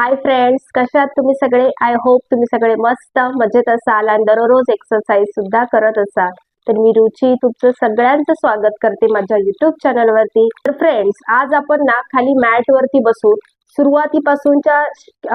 Hi friends कशात तुम्ही सगळे? आय होप तुम्ही सगळे मस्त मजेत असाल आणि दररोज एक्सरसाइज सुद्धा करत असाल. तर मी रुची तुमचं सगळ्यांचं स्वागत करते माझ्या युट्यूब चॅनलवरती तर फ्रेंड्स आज आपण ना खाली मॅट वरती बसून सुरुवातीपासूनच्या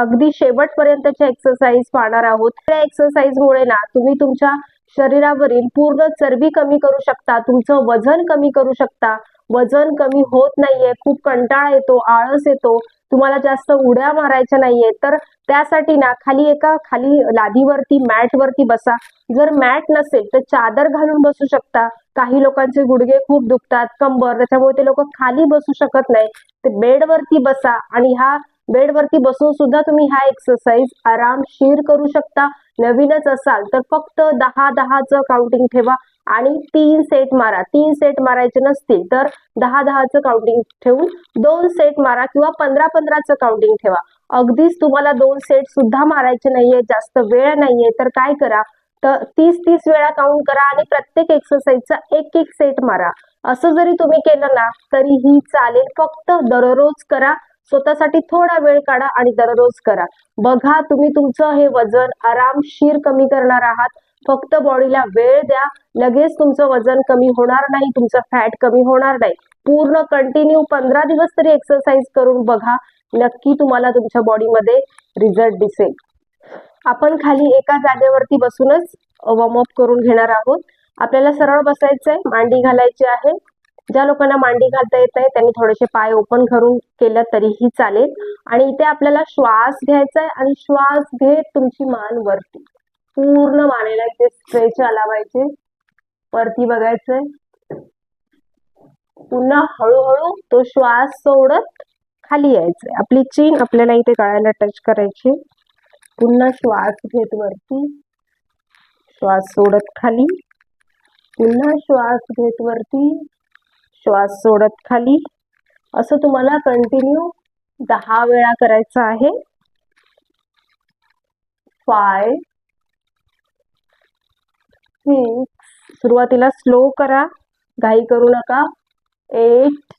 अगदी शेवटपर्यंतच्या एक्सरसाइज पाहणार आहोत. त्या एक्सरसाइजमुळे ना तुम्ही तुमच्या शरीरावरील पूर्ण चरबी कमी करू शकता तुमचं वजन कमी करू शकता. वजन कमी होत नाहीये खूप कंटाळा येतो आळस येतो. तुम्हाला जास्त उड्या मारायच्या नाहीये तर त्यासाठी ना खाली एका खाली लादीवरती मॅट वरती बसा. जर मॅट नसेल तर चादर घालून बसू शकता. काही लोकांचे गुडघे खूप दुखतात कंबर त्याच्यामुळे ते लोक खाली बसू शकत नाही. ते बेडवरती बसा आणि ह्या बेडवरती बसून सुद्धा तुम्ही हा एक्सरसाइज आरामशीर करू शकता. नवीनच असाल तर फक्त दहा दहाचं काउंटिंग ठेवा. आणि तीन सेट मारा. तीन सेट मारायचे नसतील तर दहा दहाचं काउंटिंग ठेवून दोन सेट मारा किंवा पंधरा पंधराचं काउंटिंग ठेवा. अगदीच तुम्हाला दोन सेट सुद्धा मारायचे नाहीये जास्त वेळ नाहीये तर काय करा? तर तीस तीस वेळा काउंट करा आणि प्रत्येक एक्सरसाइजचा एक एक सेट मारा. असं जरी तुम्ही केलं ना तरी ही चालेल. फक्त दररोज करा. स्वतःसाठी थोडा वेळ काढा आणि दररोज करा. बघा तुम्ही तुमचं हे वजन आरामशीर कमी करणार आहात. फक्त बॉडीला वेळ द्या. लगेच तुमचं वजन कमी होणार नाही तुमचं फॅट कमी होणार नाही. पूर्ण कंटिन्यू पंधरा दिवस तरी एक्सरसाइज करून बघा. नक्की तुम्हाला तुमच्या बॉडीमध्ये रिझल्ट दिसेल. आपण खाली एका जागेवरती बसूनच वॉर्मअप करून घेणार आहोत. आपल्याला सरळ बसायचंय मांडी घालायची आहे. ज्या लोकांना मांडी घालता येत नाही त्यांनी थोडेसे पाय ओपन करून केलं तरीही चालेल. आणि इथे आपल्याला श्वास घ्यायचा आहे आणि श्वास घेत तुमची मान वरती. पूर्ण मानेला इथे स्ट्रेच लावायचे. वरती बघायचंय. पुन्हा हळूहळू तो श्वास सोडत खाली यायचंय. आपली चीन आपल्याला इथे गळ्याला टच करायची. पुन्हा श्वास घेत वरती. श्वास सोडत खाली. पुन्हा श्वास घेत वरती. श्वास सोडत खाली. असं तुम्हाला कंटिन्यू दहा वेळा करायचं आहे. फाय सुरुवातीला स्लो करा. घाई करू नका. Eight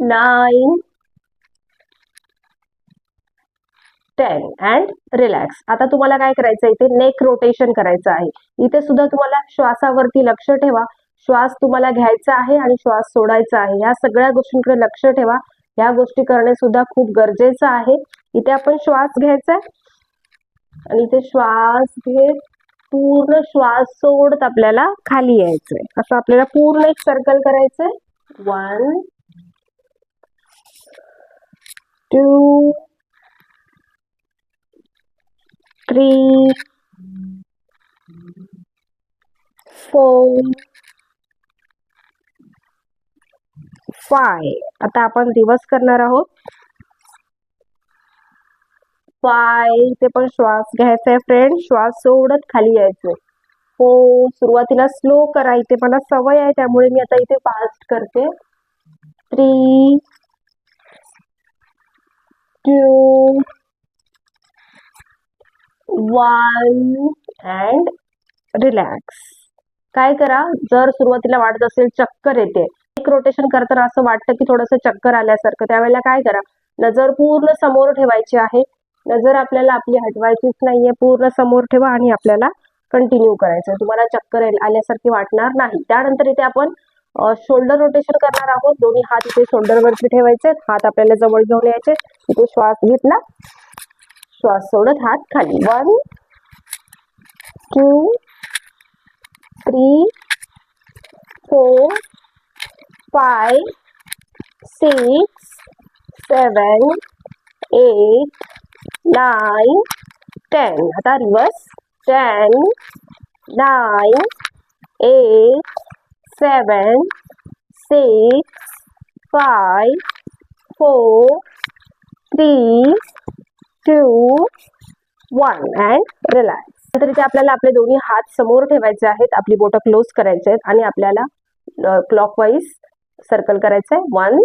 nine ten and relax आता तुम्हाला काय करायचं इथे नेक रोटेशन करायचं आहे. इथे सुद्धा तुम्हाला श्वासावरती लक्ष ठेवा. श्वास तुम्हाला घ्यायचा आहे आणि श्वास सोडायचा आहे. या सगळ्या गोष्टींकडे लक्ष ठेवा. या गोष्टी करणे सुद्धा खूप गरजेचं आहे. इथे आपण श्वास घ्यायचा आहे. आणि इथे श्वास घेत पूर्ण श्वास सोडत आपल्याला खाली यायचंय. असं आपल्याला पूर्ण एक सर्कल करायचंय. One two three four five आता आपण दिवस करणार आहोत. फाय ते पण श्वास घ्यायचा आहे फ्रेंड श्वास सोडत खाली यायचं. हो सुरुवातीला स्लो करा इथे मला सवय आहे त्यामुळे मी आता इथे फास्ट करते. Three two one and relax काय करा जर सुरुवातीला वाटत असेल चक्कर येते. एक रोटेशन करताना असं वाटतं की थोडंसं चक्कर आल्यासारखं. त्यावेळेला काय करा नजर पूर्ण समोर ठेवायची आहे. नजर आपल्याला आपली हटवायचीच नाहीये पूर्ण समोर ठेवा आणि आपल्याला कंटिन्यू करायचं तुम्हाला चक्कर आल्यासारखी वाटणार नाही. त्यानंतर इथे आपण शोल्डर रोटेशन करणार आहोत. दोन्ही हात इथे शोल्डरवरती ठेवायचे हात आपल्याला जवळ घेऊन यायचे इथे श्वास घेतला. श्वास सोडत हात खाली. One two three four five six seven eight nine ten आता reverse ten nine eight seven six five four three two one and relax तर इथे आपल्याला आपले दोन्ही हात समोर ठेवायचे आहेत. आपली बोटं क्लोज करायचे आहेत. आणि आपल्याला क्लॉकवाईज सर्कल करायचं आहे one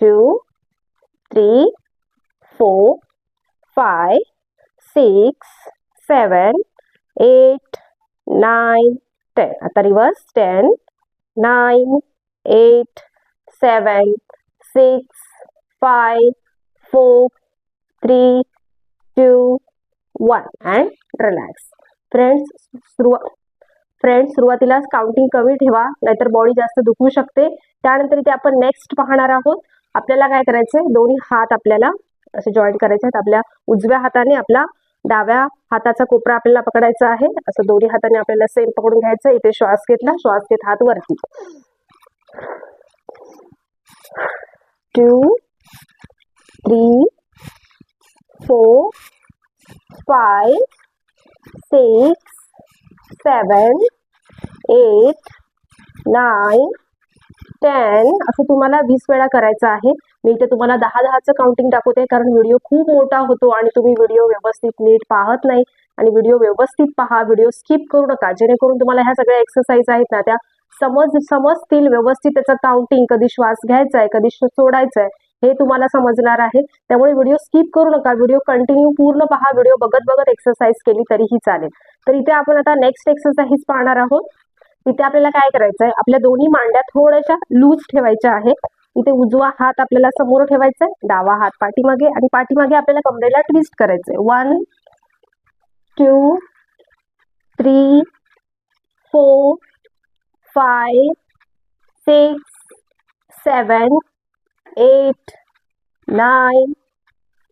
two three four five six seven eight nine ten आता reverse ten nine eight seven six five four three two one and relax friends सुरुवात फ्रेंड्स सुरुवातीलाच काउंटिंग कमी ठेवा नाहीतर बॉडी जास्त दुखू शकते. त्यानंतर इथे आपण नेक्स्ट पाहणार आहोत. आपल्याला काय करायचंय? दोन्ही हात आपल्याला असे जॉईन करायचे आहेत. आपल्या उजव्या हाताने आपला डाव्या हाताचा कोपरा आपल्याला पकडायचा आहे. असं दोन्ही हाताने आपल्याला सेम पकडून घ्यायचं. इथे श्वास घेतला. श्वास घेत हात वरती. Two three four five six seven eight nine ten असं तुम्हाला वीस वेळा करायचं आहे. मी इथे तुम्हाला दहा दहाचं काउंटिंग दाखवते कारण व्हिडिओ खूप मोठा होतो आणि तुम्ही व्हिडिओ व्यवस्थित नीट पाहत नाही. आणि व्हिडिओ व्यवस्थित पहा व्हिडिओ स्किप करू नका. जेणेकरून तुम्हाला ह्या सगळ्या एक्सरसाइज आहेत ना त्या समज समजतील व्यवस्थित त्याचं काउंटिंग कधी श्वास घ्यायचा आहे कधी सोडायचा आहे हे तुम्हाला समजणार आहे. त्यामुळे व्हिडिओ स्किप करू नका. व्हिडिओ कंटिन्यू पूर्ण पहा. व्हिडिओ बघत बघत एक्सरसाइज केली तरीही चालेल. तर इथे आपण आता नेक्स्ट एक्सरसाइज पाहणार आहोत. इथे आपल्याला काय करायचं आहे आपल्या दोन्ही मांड्या थोड्याशा लूज ठेवायच्या आहेत. इथे उजवा हात आपल्याला समोर ठेवायचा आहे डावा हात पाठीमागे आणि पाठीमागे आपल्याला कमरेला ट्विस्ट करायचंय. One two three four five six seven eight nine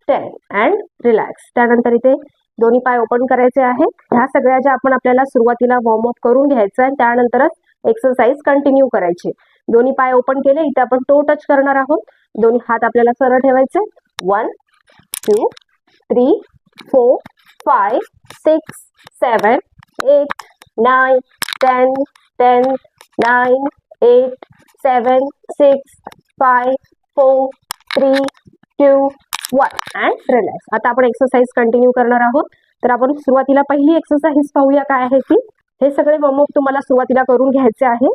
ten and relax त्यानंतर इथे दोन्ही पाय ओपन करायचे आहेत. ह्या सगळ्या ज्या आपण आपल्याला सुरुवातीला वॉर्मअप करून घ्यायचं आहे त्यानंतरच एक्सरसाइज कंटिन्यू करायची. दोन्ही पाय ओपन केले इथे आपण टो टच करणार आहोत. दोन्ही हात आपल्याला सरळ ठेवायचे. One two three four five six seven eight nine ten ten nine eight seven six five four three two one and relax आता आपण एक्सरसाइज कंटिन्यू करणार आहोत. तर आपण सुरुवातीला पहिली एक्सरसाइज पाहूया काय आहे ती. हे सगळे वॉर्मअप तुम्हाला सुरुवातीला करून घ्यायचे आहे.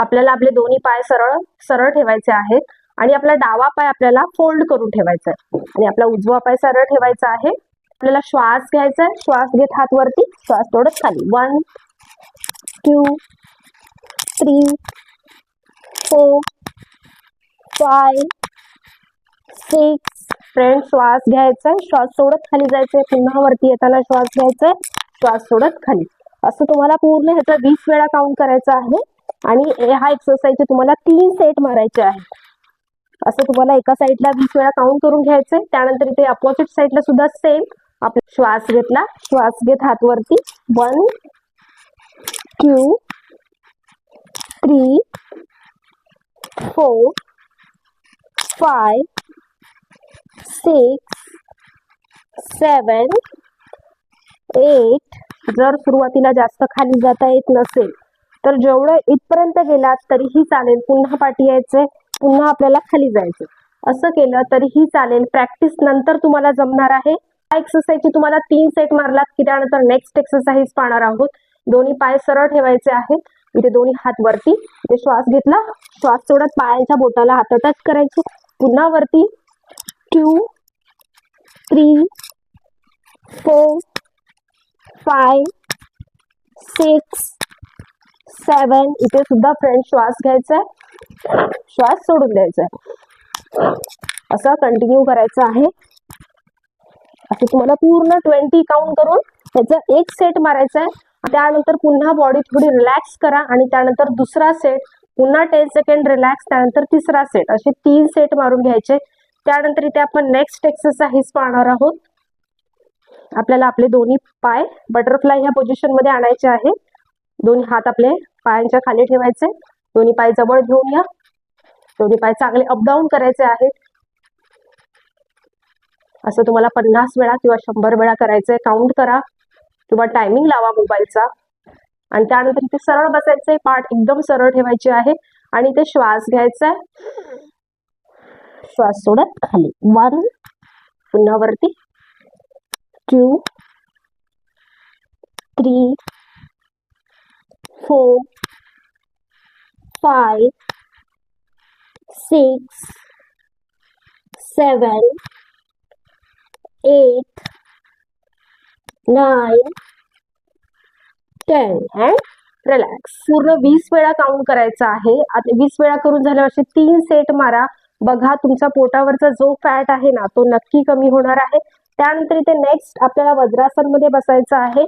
आपल्याला आपले दोन्ही पाय सरळ सरळ ठेवायचे आहेत. आणि आपला डावा पाय आपल्याला फोल्ड करून ठेवायचा आहे. आणि आपला उजवा पाय सरळ ठेवायचा आहे. आपल्याला श्वास घ्यायचा आहे. श्वास घेत हात वरती. श्वास थोडंच खाली. One two three four five six friend श्वास घ्यायचा. आहे श्वास सोडत खाली जायचंय. पुन्हा वरती येताना श्वास घ्यायचा. आहे श्वास सोडत खाली. असं तुम्हाला पूर्ण ह्याचा वीस वेळा काउंट करायचा आहे. आणि हा एक्सरसाइज तुम्हाला तीन सेट मारायचे आहे असं तुम्हाला एका साईडला वीस वेळा काउंट करून घ्यायचंय. त्यानंतर इथे अपोजिट साईडला सुद्धा सेम आपला श्वास घेतला. श्वास घेत हात वरती one two three four five six seven eight जर सुरुवातीला जास्त खाली जाता येत नसेल तर जेवढं इथपर्यंत गेलात तरीही चालेल पुन्हा पाठी यायचंय पुन्हा आपल्याला खाली जायचं असं केलं तरीही चालेल. प्रॅक्टिस नंतर तुम्हाला जमणार आहे. हा एक्सरसाइजची तुम्हाला तीन सेट मारलात की त्यानंतर नेक्स्ट एक्सरसाइज पाहणार आहोत. दोन्ही पाय सरळ ठेवायचे आहेत. इथे दोन्ही हात वरती. श्वास घेतला. श्वास सोडत पायांच्या बोटाला हात टच करायची. पुन्हा वरती. Two three four five six seven इथे सुद्धा फ्रेंड श्वास घ्यायचा आहे. श्वास सोडून द्यायचा आहे. असं कंटिन्यू करायचं आहे. असं तुम्हाला पूर्ण ट्वेंटी काउंट करून त्याचा एक सेट मारायचा आहे. त्यानंतर पुन्हा बॉडी थोडी रिलॅक्स करा आणि त्यानंतर दुसरा सेट पुन्हा टेन सेकंड रिलॅक्स त्यानंतर तिसरा सेट असे तीन सेट मारून घ्यायचे. त्यानंतर इथे आपण नेक्स्ट एक्सरसाइज पाहणार आहोत. आपल्याला आपले दोन्ही पाय बटरफ्लाय ह्या पोझिशनमध्ये आणायचे आहे दोन्ही हात आपले पायांच्या खाली ठेवायचे. दोन्ही पाय जवळ घेऊन या. दोन्ही पाय चांगले अपडाऊन करायचे आहेत. असं तुम्हाला पन्नास वेळा किंवा शंभर वेळा करायचंय. काउंट करा. किंवा टायमिंग लावा मोबाईलचा. आणि त्यानंतर इथे सरळ बसायचंय. पाठ एकदम सरळ ठेवायची आहे. आणि ते श्वास घ्यायचा आहे. श्वास सोडत खाली. वन पुन्हा वरती two three four five six seven eight nine ten and relax पूर्ण वीस वेळा काउंट करायचं आहे. आता वीस वेळा करून झाल्यावर तीन सेट मारा. बघा तुमचा पोटावरचा जो फॅट आहे ना तो नक्की कमी होणार आहे. त्यानंतर इथे नेक्स्ट आपल्याला वज्रासनमध्ये बसायचं आहे.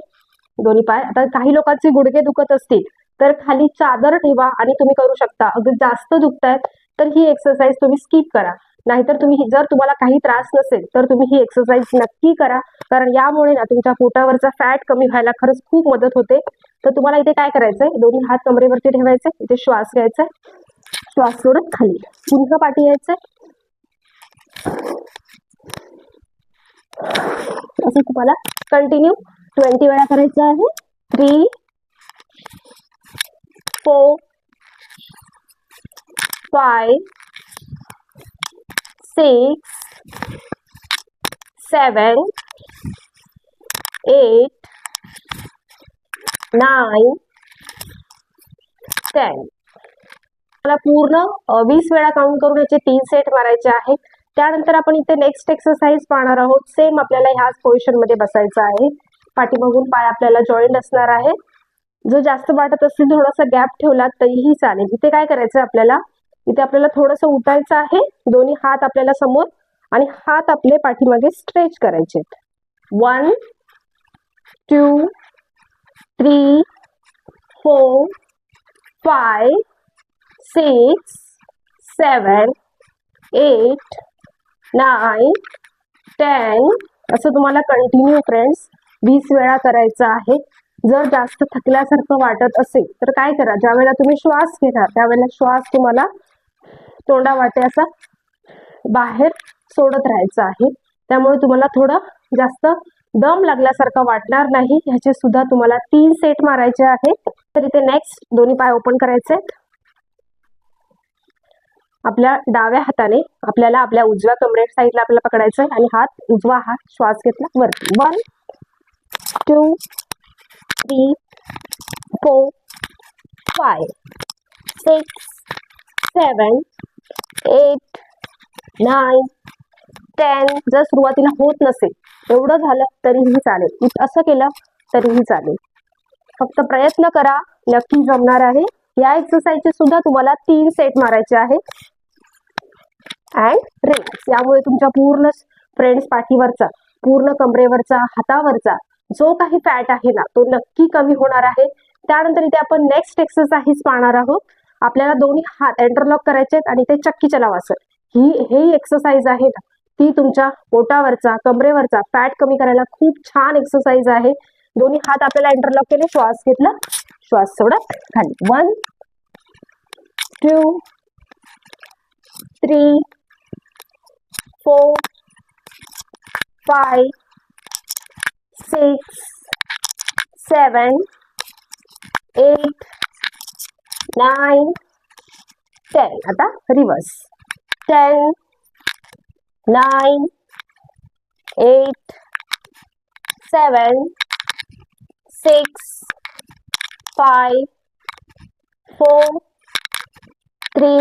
दोन्ही पाय. आता काही लोकांचे गुडघे दुखत असतील तर खाली चादर ठेवा आणि तुम्ही करू शकता. अगदी जास्त दुखतायत तर ही एक्सरसाइज तुम्ही स्किप करा. नाहीतर तुम्ही जर तुम्हाला काही त्रास नसेल तर तुम्ही ही एक्सरसाइज नक्की करा. कारण यामुळे ना तुमच्या पोटावरचा फॅट कमी व्हायला खरंच खूप मदत होते. तर तुम्हाला इथे काय करायचंय? दोन्ही हात कमरेवरती ठेवायचे इथे श्वास घ्यायचा श्वास सोडत खाली. पुन्हा पाठी यायचंय. असं तुम्हाला कंटिन्यू ट्वेंटी वेळा करायचं आहे. Three four five six seven eight nine ten आपल्याला पूर्ण वीस वेळा काउंट करून याचे तीन सेट मारायचे आहेत. त्यानंतर आपण इथे नेक्स्ट एक्सरसाइज पाहणार आहोत. सेम आपल्याला ह्याच पोझिशनमध्ये बसायचं आहे. पाठीमागून पाय आपल्याला जॉईंट असणार आहे. जो जास्त वाटत असेल थोडासा गॅप ठेवला तरीही चालेल. इथे काय करायचं आपल्याला? इथे आपल्याला थोडंसं उठायचं आहे. दोन्ही हात आपल्याला समोर आणि हात आपले पाठीमागे स्ट्रेच करायचे one two three four five six seven eight nine ten. असं तुम्हाला कंटिन्यू फ्रेंड्स वीस वेळा करायचं आहे. जर जास्त थकल्यासारखं वाटत असेल तर काय करा? ज्या वेळेला तुम्ही श्वास घेणार त्यावेळेला श्वास तुम्हाला तोंडा वाटे असा बाहेर सोडत राहायचं आहे. त्यामुळे तुम्हाला थोडं जास्त दम लागल्यासारखं वाटणार नाही. ह्याचे सुद्धा तुम्हाला तीन सेट मारायचे आहे तर इथे नेक्स्ट दोन्ही पाय ओपन करायचे आपल्या डाव्या हाताने आपल्याला आपल्या उजव्या कमरेट साईडला आपल्याला पकडायचं आहे आणि हात उजवा हात श्वास घेतला वरती. One two three four five six seven eight nine ten जर सुरुवातीला होत नसेल एवढं झालं तरीही चालेल. असं केलं तरीही चालेल. फक्त प्रयत्न करा नक्की जमणार आहे. या एक्सरसाइजचे सुद्धा तुम्हाला तीन सेट मारायचे आहे अँड रिलॅक्स यामुळे तुमच्या पूर्ण फ्रेंड्स पाठीवरचा पूर्ण कमरेवरचा हातावरचा जो काही फॅट आहे ना तो नक्की कमी होणार आहे. त्यानंतर इथे आपण नेक्स्ट एक्सरसाइज पाहणार आहोत. आपल्याला दोन्ही हात एंटरलॉक करायचे आहेत आणि ते चक्की चलावासर ही हे एक्सरसाइज आहे ना ती तुमच्या पोटावरचा कमरेवरचा फॅट कमी करायला खूप छान एक्सरसाइज आहे. दोन्ही हात आपल्याला एंटरलॉक केले श्वास घेतला. श्वास सोडत खाली. One two three four five six seven eight nine ten आता reverse ten nine eight seven six five four three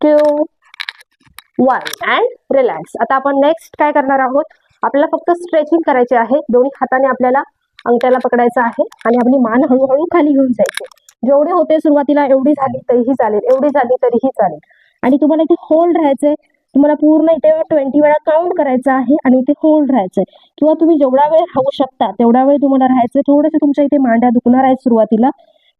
two one and relax आता आपण नेक्स्ट काय करणार आहोत? आपल्याला फक्त स्ट्रेचिंग करायचे आहे. दोन्ही हाताने आपल्याला अंगठ्याला पकडायचं आहे आणि आपली मान हळूहळू खाली घेऊन जायचे. जेवढे होते सुरुवातीला एवढी झाली तरीही चालेल. एवढी झाली तरीही चालेल. आणि तुम्हाला इथे होल्ड राहायचंय. तुम्हाला पूर्ण इथे ट्वेंटी वेळा काउंट करायचं आहे आणि इथे होल्ड राहायचंय. किंवा तुम्ही जेवढा वेळ राहू शकता तेवढा वेळ तुम्हाला राहायचंय. थोडंसं तुमच्या इथे मांड्या दुखणार आहेत सुरुवातीला.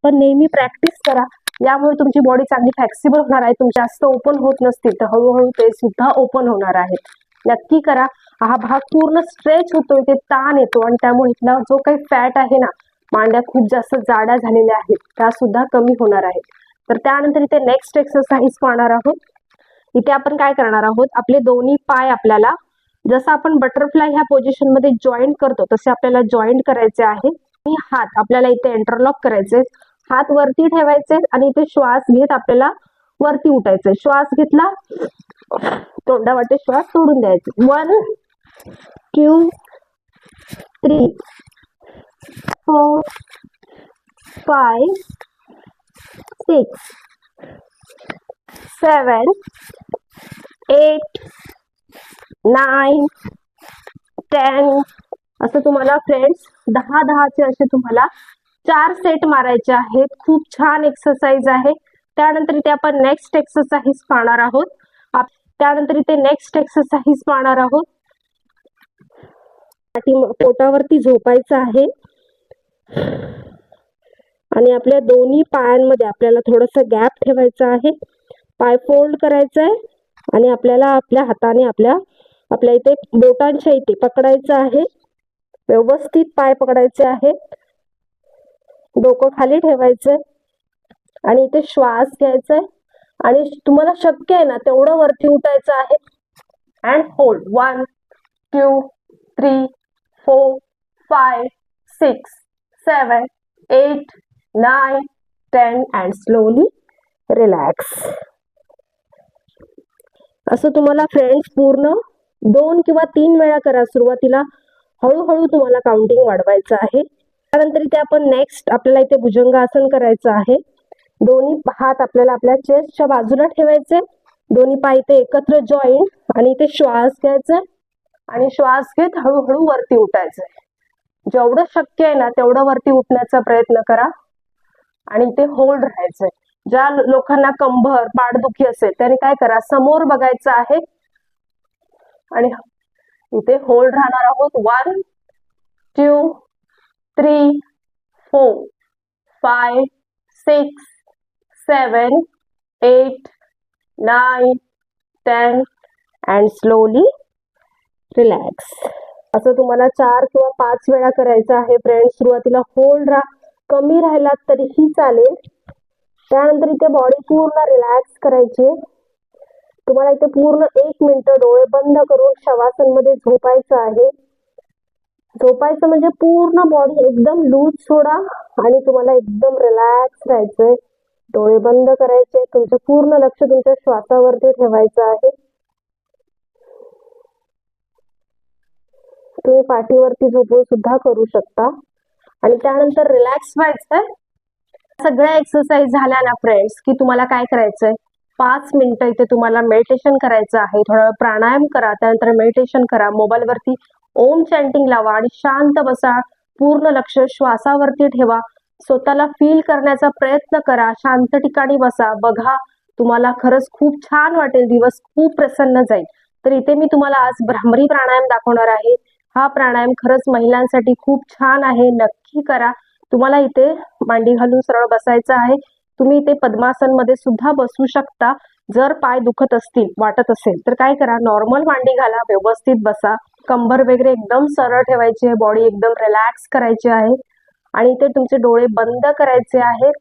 पण नेहमी प्रॅक्टिस करा. यामुळे तुमची बॉडी चांगली फ्लेक्सिबल होणार आहे. तुमचे जास्त ओपन होत नसतील तर हळूहळू ते सुद्धा ओपन होणार आहे नक्की करा. हा भाग पूर्ण स्ट्रेच होतो इथे ताण येतो आणि त्यामुळे इथला जो काही फॅट आहे ना मांड्या खूप जास्त जाड्या झालेल्या आहेत. त्या सुद्धा कमी होणार आहेत. तर त्यानंतर इथे नेक्स्ट एक्सरसाइज पाहणार आहोत. इथे आपण काय करणार आहोत? आपले दोन्ही पाय आपल्याला जसं आपण बटरफ्लाय ह्या पोझिशनमध्ये जॉईंट करतो तसे आपल्याला जॉईंट करायचे आहे. आणि हात आपल्याला इथे इंटरलॉक करायचे हात वरती ठेवायचे आणि इथे श्वास घेत आपल्याला वरती उठायचंय. श्वास घेतला तोंडा श्वास सोडून द्यायचे. One two three four five six seven eight nine ten असं तुम्हाला फ्रेंड्स दहा दहाचे असे तुम्हाला चार सेट मारायचे आहेत. खूप छान एक्सरसाइज आहे. त्यानंतर इथे आपण नेक्स्ट एक्सरसाइज पाहणार आहोत. त्यानंतर इथे नेक्स्ट एक्सरसाइज पाहणार आहोत. पाठी- पोटावरती झोपायचं आहे. आणि आपल्या दोन्ही पायांमध्ये आपल्याला थोडस गॅप ठेवायचं आहे. पाय फोल्ड करायचं आहे आणि आपल्याला आपल्या हाताने आपल्या आपल्या इथे बोटांच्या इथे पकडायचं आहे. व्यवस्थित पाय पकडायचे आहेत. डोकं खाली ठेवायचंय आणि इथे श्वास घ्यायचाय. आणि तुम्हाला शक्य आहे ना तेवढं वरती उठायचं आहे. And hold one two three four five six seven eight nine ten and slowly relax असं तुम्हाला फ्रेंड्स पूर्ण दोन किंवा तीन वेळा करा सुरुवातीला. हळूहळू तुम्हाला काउंटिंग वाढवायचं आहे. त्यानंतर इथे आपण नेक्स्ट आपल्याला इथे भुजंगासन करायचं आहे. दोन्ही हात आपल्याला आपल्या चेस्टच्या बाजूला ठेवायचे. दोन्ही पाय इथे एकत्र जॉईंट आणि इथे श्वास घ्यायचा आणि श्वास घेत हळूहळू वरती उठायचंय जेवढं शक्य आहे ना तेवढं वरती उठण्याचा प्रयत्न करा आणि इथे होल्ड राहायचंय. ज्या लोकांना कंबर पाठदुखी असेल त्यांनी काय करा समोर बघायचं आहे. आणि इथे होल्ड राहणार आहोत. One two three four, five, six seven eight nine ten and slowly relax असं तुम्हाला चार किंवा पाच वेळा करायचं आहे फ्रेंड्स सुरुवातीला होल्ड राहा कमी राहिलात तरीही चालेल. त्यानंतर इथे बॉडी पूर्ण रिलॅक्स करायची तुम्हाला इथे पूर्ण एक मिनिट डोळे बंद करून शवासनमध्ये झोपायचं आहे. झोपायचं म्हणजे पूर्ण बॉडी एकदम लूज सोडा आणि तुम्हाला एकदम रिलॅक्स राहायचंय. डोळे बंद करायचे तुमचं पूर्ण लक्ष तुमच्या श्वासावरती ठेवायचं आहे. तुम्ही पाठीवरती झोपून सुद्धा करू शकता. आणि त्यानंतर रिलॅक्स व्हायचंय. सगळ्या एक्सरसाइज झाल्या ना फ्रेंड्स की तुम्हाला काय करायचंय? पाच मिनिटं इथे तुम्हाला मेडिटेशन करायचं आहे. थोडा प्राणायाम करा त्यानंतर मेडिटेशन करा. मोबाईलवरती ओम चॅन्टिंग लावा आणि शांत बसा. पूर्ण लक्ष श्वासावरती ठेवा. स्वतःला फील करण्याचा प्रयत्न करा. शांत ठिकाणी बसा. बघा तुम्हाला खरंच खूप छान वाटेल. दिवस खूप प्रसन्न जाईल. तर इथे मी तुम्हाला आज भ्रामरी प्राणायाम दाखवणार आहे. हा प्राणायाम खरंच महिलांसाठी खूप छान आहे. नक्की करा. तुम्हाला इथे मांडी घालून सरळ बसायचं आहे. तुम्ही इथे पद्मासनमध्ये सुद्धा बसू शकता. जर पाय दुखत असतील वाटत असेल तर काय करा? नॉर्मल मांडी घाला. व्यवस्थित बसा. कंबर वगैरे एकदम सरळ ठेवायची आहे बॉडी एकदम रिलॅक्स करायची आहे. आणि ते तुमचे डोळे बंद करायचे आहेत.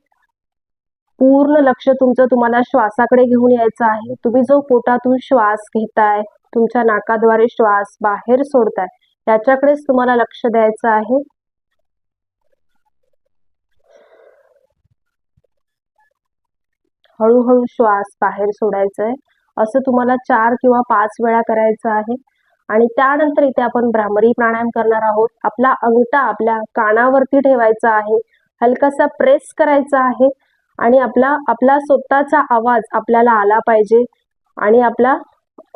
पूर्ण लक्ष तुमचं तुम्हाला श्वासाकडे घेऊन यायचं आहे. तुम्ही जो पोटातून श्वास घेताय तुमच्या नाकाद्वारे श्वास बाहेर सोडताय याच्याकडेच तुम्हाला लक्ष द्यायचं आहे. हळूहळू श्वास बाहेर सोडायचा आहे असं तुम्हाला चार किंवा पाच वेळा करायचं आहे. आणि त्यानंतर इथे आपण भ्रामरी प्राणायाम करणार आहोत. आपला अंगठा आपल्या कानावरती ठेवायचा आहे. हलकासा प्रेस करायचा आहे. आणि आपला आपला स्वतःचा आवाज आपल्याला आला पाहिजे. आणि आपला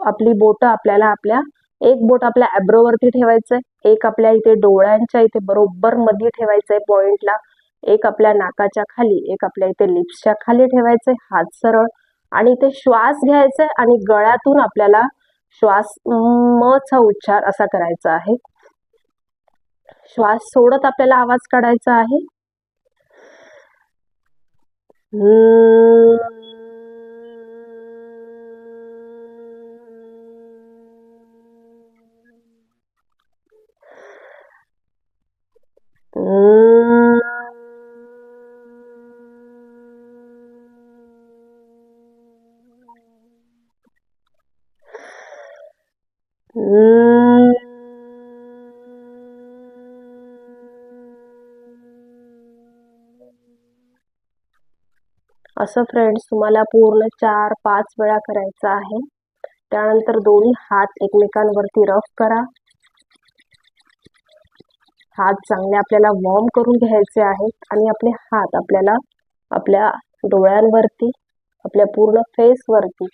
आपली बोट आपल्याला आपल्या एक बोट आपल्या ॲब्रोवरती ठेवायचंय. एक आपल्या इथे डोळ्यांच्या इथे बरोबर मध्ये ठेवायचंय पॉइंटला एक आपल्या नाकाच्या खाली एक आपल्या इथे लिप्सच्या खाली ठेवायचंय. हात सरळ. आणि इथे श्वास घ्यायचा आणि गळ्यातून आपल्याला श्वास मचा उच्चार असा करायचा आहे. श्वास सोडत आपल्याला आवाज काढायचा आहे. असं फ्रेंड्स तुम्हाला पूर्ण चार पाच वेळा करायचं आहे. त्यानंतर दोन्ही हात एकमेकांवरती रफ करा. हात चांगले आपल्याला वॉर्म करून घ्यायचे आहेत आणि आपले हात आपल्याला आपल्या डोळ्यांवरती आपल्या पूर्ण फेसवरती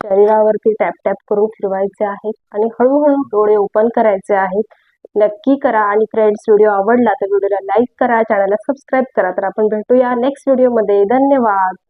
शरीरावरती टॅप टॅप करून फिरवायचे आहेत आणि हळूहळू डोळे ओपन करायचे आहेत. नक्की करा. आणि फ्रेंड्स व्हिडिओ आवडला तर व्हिडिओला लाईक करा. चॅनलला सबस्क्राईब करा. तर आपण भेटूया नेक्स्ट व्हिडिओमध्ये धन्यवाद.